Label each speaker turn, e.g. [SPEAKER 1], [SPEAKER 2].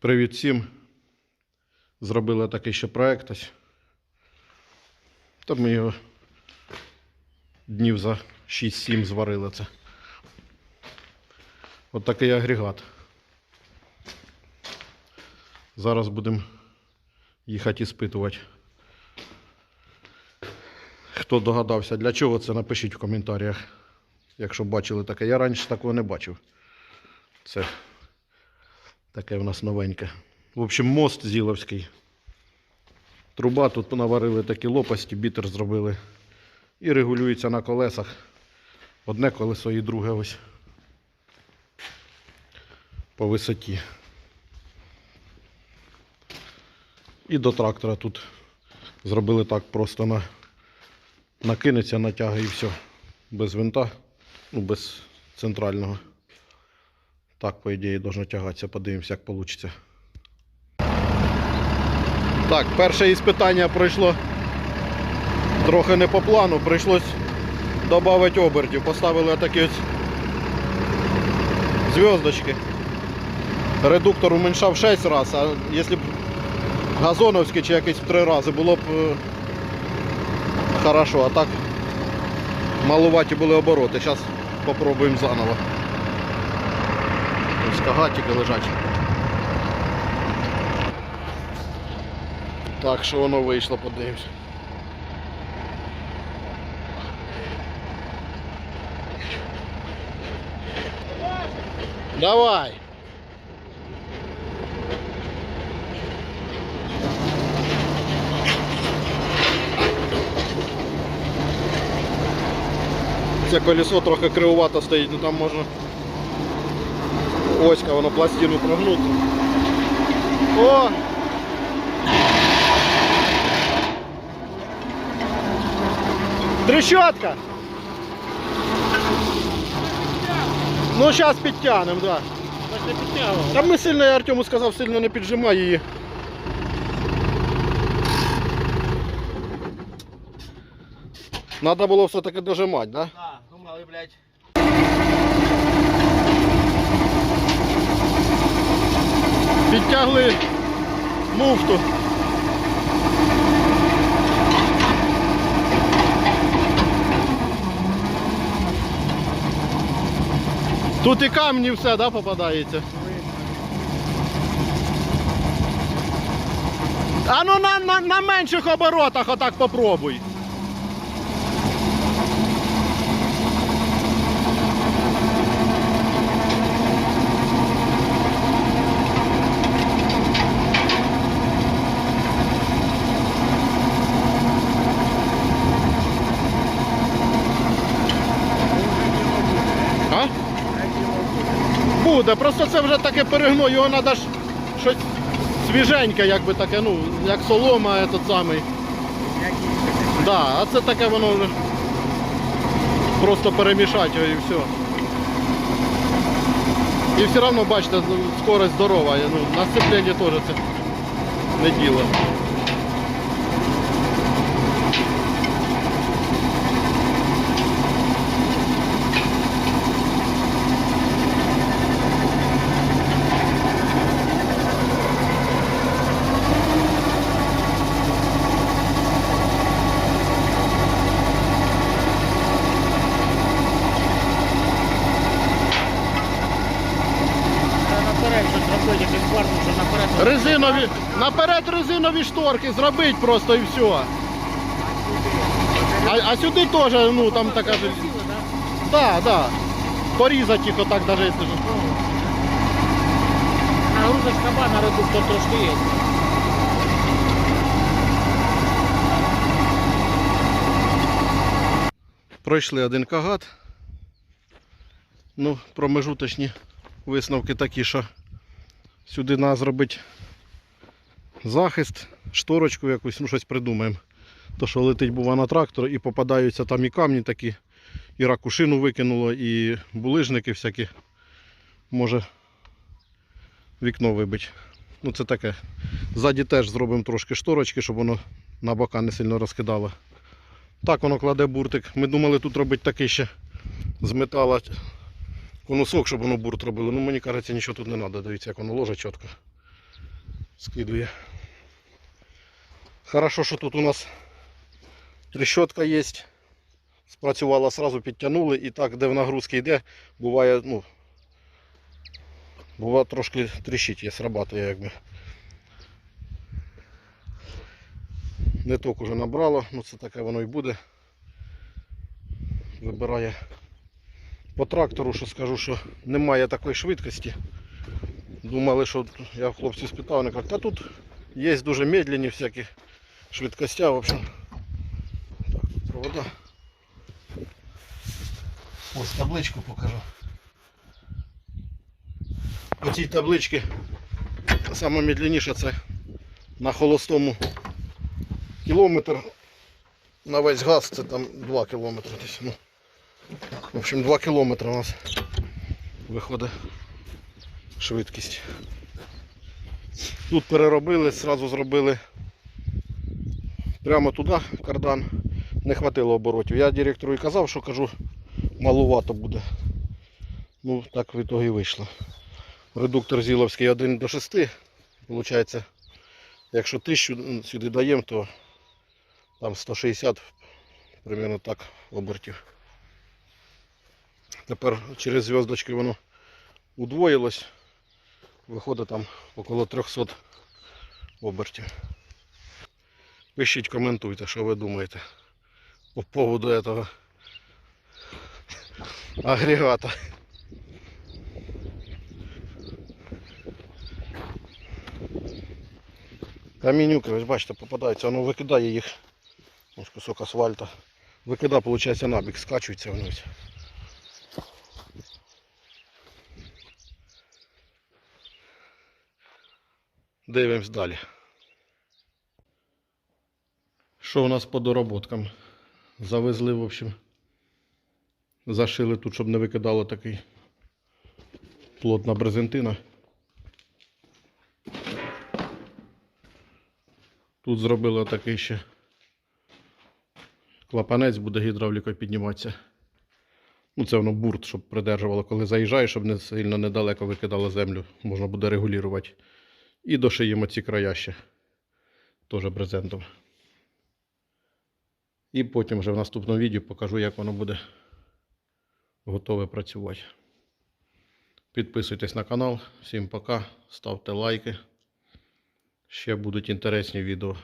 [SPEAKER 1] Привіт всім. Зробили такий ще проект ось. Та ми його днів за 6-7 зварили це. От такий агрегат. Зараз будемо їхати іспитувати. Хто догадався, для чого це, напишіть в коментарях. Якщо бачили таке. Я раніше такого не бачив. Це таке в нас новеньке. В общем, мост Зіловський. Труба тут наварили такі лопасті, бітер зробили. І регулюється на колесах. Одне колесо і друге ось. По висоті. І до трактора тут зробили так просто на накинеться, натяга і все. Без винта, ну без центрального. Так, по ідеї, должно тягатися. Подивимося, як вийде. Так, перше іспитання пройшло трохи не по плану. Прийшлось додати обертів. Поставили такі ось зв'язочки. Редуктор уменьшав 6 разів, а якщо б газоновський чи якийсь в 3 рази було б е, хорошо, а так малуваті були обороти. Зараз спробуємо заново. Ось кагатики лежать. Так, що воно вийшло, подивимось. Давай. Це колесо трохи кривувато стоїть, ну там можна оська воно пластину прогнути. О! Трещотка! Ну, зараз підтягнемо, так. Да. Там ми сильно, я Артему сказав, сильно не піджимай її. Надо було все-таки дожимати, да?
[SPEAKER 2] Да, думали, блядь.
[SPEAKER 1] Підтягли муфту. Тут і камні все, да, попадається. А ну на, на, на менших оборотах отак попробуй. А? Буде, просто це вже таке перегно, його треба ж щось свіженьке, якби таке, ну, як солома, этот самий. Да, а це таке воно вже просто перемішати і все. І все одно, бачите, скорость здорова. Ну, на сцепленні теж це не діло.
[SPEAKER 2] Треба наперед щось зробити, якийсь квартал, що наперед.
[SPEAKER 1] Резинові, наперед резинові шторки зробити просто і все. А, а сюди теж, ну там така ж.
[SPEAKER 2] Да,
[SPEAKER 1] да. Порізати їх отак навіть.
[SPEAKER 2] Нагрузочка ба на редуктор трошки є.
[SPEAKER 1] Пройшли один кагат. Ну, промежуточні висновки такі, що сюди треба зробити захист, шторочку якусь, ну щось придумаємо. То, що летить бува на трактор і попадаються там і камні такі, і ракушину викинуло, і булижники всякі. Може вікно вибити. Ну це таке. Ззаді теж зробимо трошки шторочки, щоб воно на бока не сильно розкидало. Так воно кладе буртик. Ми думали тут робити такий ще з метала конусок, щоб воно бурт робило. Ну мені кажеться, нічого тут не треба. Дивіться, як воно ложить чітко. скидує. Хорошо, що тут у нас трещотка є. Спрацювала сразу, підтягнули і так, де в нагрузки йде, буває, ну, буває трошки тріщить, є, срабатує. Не ток уже набрало, ну це таке воно і буде. Вибирає по трактору, що скажу, що немає такої швидкості. Думали, що я хлопців спитав, вони кажуть, та тут є дуже медленні всякі швидкості, в общем. Так, провода. Ось табличку покажу. По цій табличці саме це на холостому кілометр. На весь газ це там 2 кілометри десь. Ну, в общем, 2 кілометри у нас виходить швидкість. Тут переробили, зразу зробили прямо туди кардан. Не хватило оборотів. Я директору і казав, що кажу, малувато буде. Ну, так в ітогі вийшло. Редуктор Зіловський 1 до 6. Получається, якщо 1000 сюди даємо, то там 160 примерно так обертів. Тепер через зв'язочки воно удвоїлось. Виходить там около 300 обертів. Пишіть, коментуйте, що ви думаєте по поводу этого агрегата. Камінюки, ж бачите, попадаються, воно викидає їх. Ось кусок асфальта. Викида, виходить, набік, скачується ось. Дивимось далі. Що у нас по дороботкам? Завезли, в общем. Зашили тут, щоб не викидало такий плотна брезентина. Тут зробили такий ще клапанець, буде гідравлікою підніматися. Ну, це воно бурт, щоб придержувало, коли заїжджаєш, щоб не сильно недалеко викидало землю. Можна буде регулювати. І дошиємо ці края ще. Теж брезентом. І потім вже в наступному відео покажу, як воно буде готове працювати. Підписуйтесь на канал. Всім пока. Ставте лайки. Ще будуть інтересні відео.